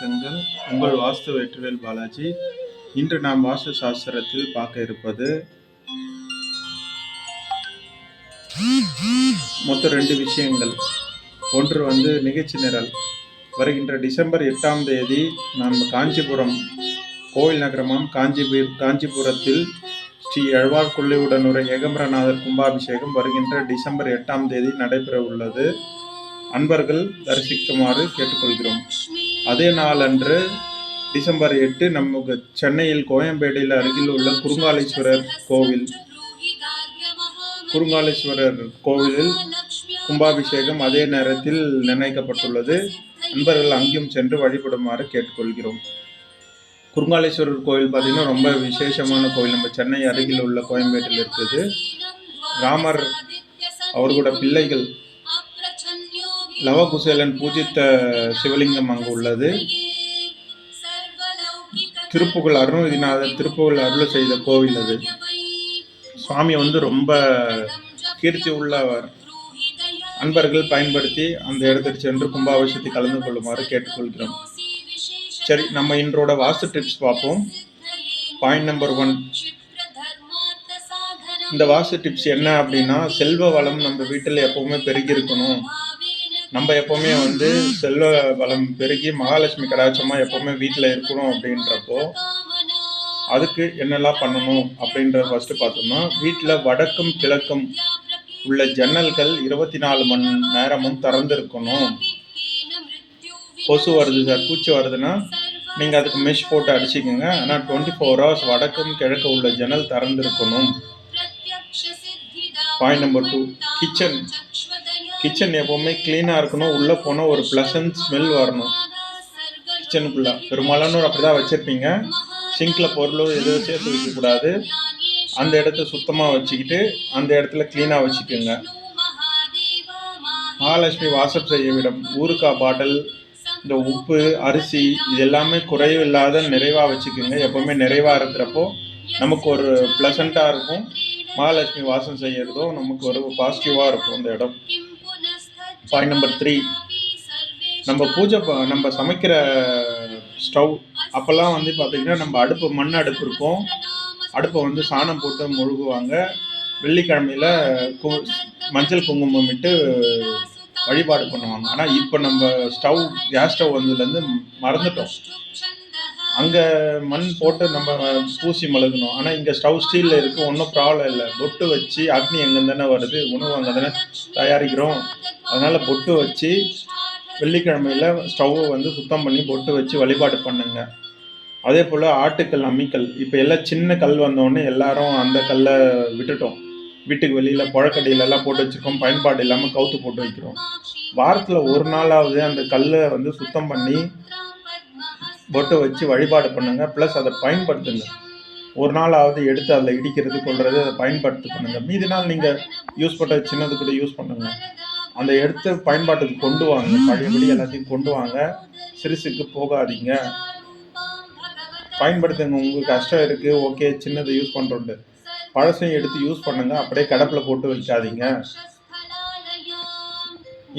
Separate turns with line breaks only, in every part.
வணக்கங்கள். உங்கள் வாஸ்து வெற்றிவேல் பாலாஜி. இன்று நாம் வாஸ்து சாஸ்திரத்தில் பார்க்க இருப்பது மொத்தம் ரெண்டு விஷயங்கள். ஒன்று வந்து நிகழ்ச்சி நிரல். வருகின்ற டிசம்பர் எட்டாம் தேதி நாம் காஞ்சிபுரம் கோவில் நகரமாம். காஞ்சிபு காஞ்சிபுரத்தில் ஸ்ரீ எழ்வார் கொள்ளையுடனுரை ஏகம்பரநாதர் கும்பாபிஷேகம் வருகின்ற டிசம்பர் எட்டாம் தேதி நடைபெற உள்ளது அன்பர்கள் தரிசிக்குமாறு கேட்டுக்கொள்கிறோம். அதே நாளன்று டிசம்பர் எட்டு நமக்கு சென்னையில் கோயம்பேட்டையில் அருகில் உள்ள குருங்காலேஸ்வரர் கோவில். குருங்காலேஸ்வரர் கோவிலில் கும்பாபிஷேகம் அதே நேரத்தில் நிர்ணயிக்கப்பட்டுள்ளது. நண்பர்கள் அங்கேயும் சென்று வழிபடுமாறு கேட்டுக்கொள்கிறோம். குருங்காலேஸ்வரர் கோவில் பார்த்தீங்கன்னா ரொம்ப விசேஷமான கோவில். நம்ம சென்னை அருகில் உள்ள கோயம்பேட்டில் இருக்குது. ராமர் அவர்களோட பிள்ளைகள் லவகுசேலன் பூஜித்த சிவலிங்கம் அங்கு உள்ளது. திருப்புகழ் அருணகிரிநாதர் திருப்புகழ் அருள் செய்த கோவில் அது. சுவாமி வந்து ரொம்ப கீர்த்தி உள்ளவர். அன்பர்கள் பயன்படுத்தி அந்த இடத்துக்கு சென்று கும்பாபிஷேகத்தை கலந்து கொள்ளுமாறு கேட்டுக்கொள்கிறோம். சரி நம்ம இன்றோட வாஸ்து டிப்ஸ் பார்ப்போம். பாயிண்ட் நம்பர் ஒன் இந்த வாஸ்து டிப்ஸ் என்ன அப்படின்னா செல்வ வளம் நம்ம வீட்டில் எப்பவுமே பெருகி இருக்கணும் நம்ம எப்போவுமே வந்து செல்வ வளம் பெருகி மகாலட்சுமி கடாட்சமாக எப்போவுமே வீட்டில் இருக்கணும் அப்படின்றப்போ அதுக்கு என்னெல்லாம் பண்ணணும் அப்படின்றத ஃபஸ்ட்டு பார்த்தோம்னா வீட்டில் வடக்கும் கிழக்கும் உள்ள ஜன்னல்கள் இருபத்தி நாலு மணி நேரமும் திறந்துருக்கணும். கொசு வருது சார் பூச்சி வருதுன்னா நீங்கள் அதுக்கு மெஷ் போட்டு அடிச்சுக்கோங்க. ஆனால் டுவெண்ட்டி ஃபோர் ஹவர்ஸ் வடக்கும் கிழக்கு உள்ள ஜன்னல் திறந்திருக்கணும். Point number two kitchen kitchen எப்போவுமே க்ளீனாக இருக்கணும். உள்ளே போனால் ஒரு ப்ளசன்ட் ஸ்மெல் வரணும். கிச்சனுக்குள்ளே பெரும்பாலானோர் அப்படி தான் வச்சுருப்பீங்க. சிங்கில் பொருளோ எதுவும் சேர்த்து வைக்கக்கூடாது. அந்த இடத்த சுத்தமாக வச்சுக்கிட்டு அந்த இடத்துல க்ளீனாக வச்சுக்கோங்க. மகாலட்சுமி வாசப் செய்ய விடம் ஊறுக்காய் பாட்டில் இந்த உப்பு அரிசி இது எல்லாமே குறைவு இல்லாத நிறைவாக வச்சுக்கோங்க. எப்போவுமே நிறைவாக இருக்கிறப்போ நமக்கு ஒரு ப்ளசண்ட்டாக இருக்கும். மகாலட்சுமி வாசம் செய்கிறதும் நமக்கு ஒரு பாசிட்டிவாக இருக்கும் அந்த இடம். பாயிண்ட் நம்பர் த்ரீ நம்ம பூஜை நம்ம சமைக்கிற ஸ்டவ் அப்போல்லாம் வந்து பார்த்திங்கன்னா நம்ம அடுப்பு மண் அடுப்பு இருக்கும். அடுப்பை வந்து சாணம் போட்டு முழுகுவாங்க. வெள்ளிக்கிழமையில் கு மஞ்சள் குங்குமம் இட்டு வழிபாடு பண்ணுவாங்க. ஆனால் இப்போ நம்ம ஸ்டவ் கேஸ் ஸ்டவ் வந்ததுலேருந்து மறந்துட்டோம். அங்கே மண் போட்டு நம்ம பூசி மழுகணும். ஆனால் இங்கே ஸ்டவ் ஸ்டீலில் இருக்குது ஒன்றும் ப்ராப்ளம் இல்லை. பொட்டு வச்சு அக்னி எங்கே தானே வருது உணவு அங்கே தானே தயாரிக்கிறோம். அதனால் பொட்டு வச்சு வெள்ளிக்கிழமையில் ஸ்டவ்வை வந்து சுத்தம் பண்ணி பொட்டு வச்சு வழிபாடு பண்ணுங்க. அதே போல் ஆட்டுக்கல் அம்மிக்கல் இப்போ எல்லாம் சின்ன கல் வந்தோடனே எல்லாரும் அந்த கல்லை விட்டுட்டோம். வீட்டுக்கு வெளியில் புழக்கடியிலலாம் போட்டு வச்சுருக்கோம். பயன்பாடு இல்லாமல் கவுத்து போட்டு வைக்கிறோம். வாரத்தில் ஒரு நாளாவது அந்த கல்லை வந்து சுத்தம் பண்ணி பொட்டு வச்சு வழிபாடு பண்ணுங்க. ப்ளஸ் அதை பயன்படுத்துங்க. ஒரு நாளாவது எடுத்து அதில் இடிக்கிறது கொள்வது அதை பயன்படுத்தி பண்ணுங்கள் மீதி நாள் நீங்கள் யூஸ் பண்ணுற சின்னது கூட யூஸ் பண்ணுங்கள் அந்த எடுத்து பயன்பாட்டுக்கு கொண்டு வாங்க. பழையபடி எல்லாத்தையும் கொண்டு வாங்க. சிறுசுக்கு போகாதீங்க. பயன்படுத்துங்க. உங்களுக்கு கஷ்டம் இருக்குது ஓகே சின்னதை யூஸ் பண்ணுறோண்டு பழசையும் எடுத்து யூஸ் பண்ணுங்க. அப்படியே கடப்பில் போட்டு வைக்காதீங்க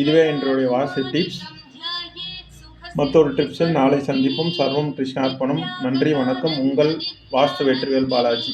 இதுவே என்னுடைய வாசி டிப்ஸ் மற்றொரு டிப்ஸில் நாளை சந்திப்போம். சர்வம் கிருஷ்ணார்ப்பணம் நன்றி வணக்கம். உங்கள் வாஸ்து வெற்றிவேல் பாலாஜி.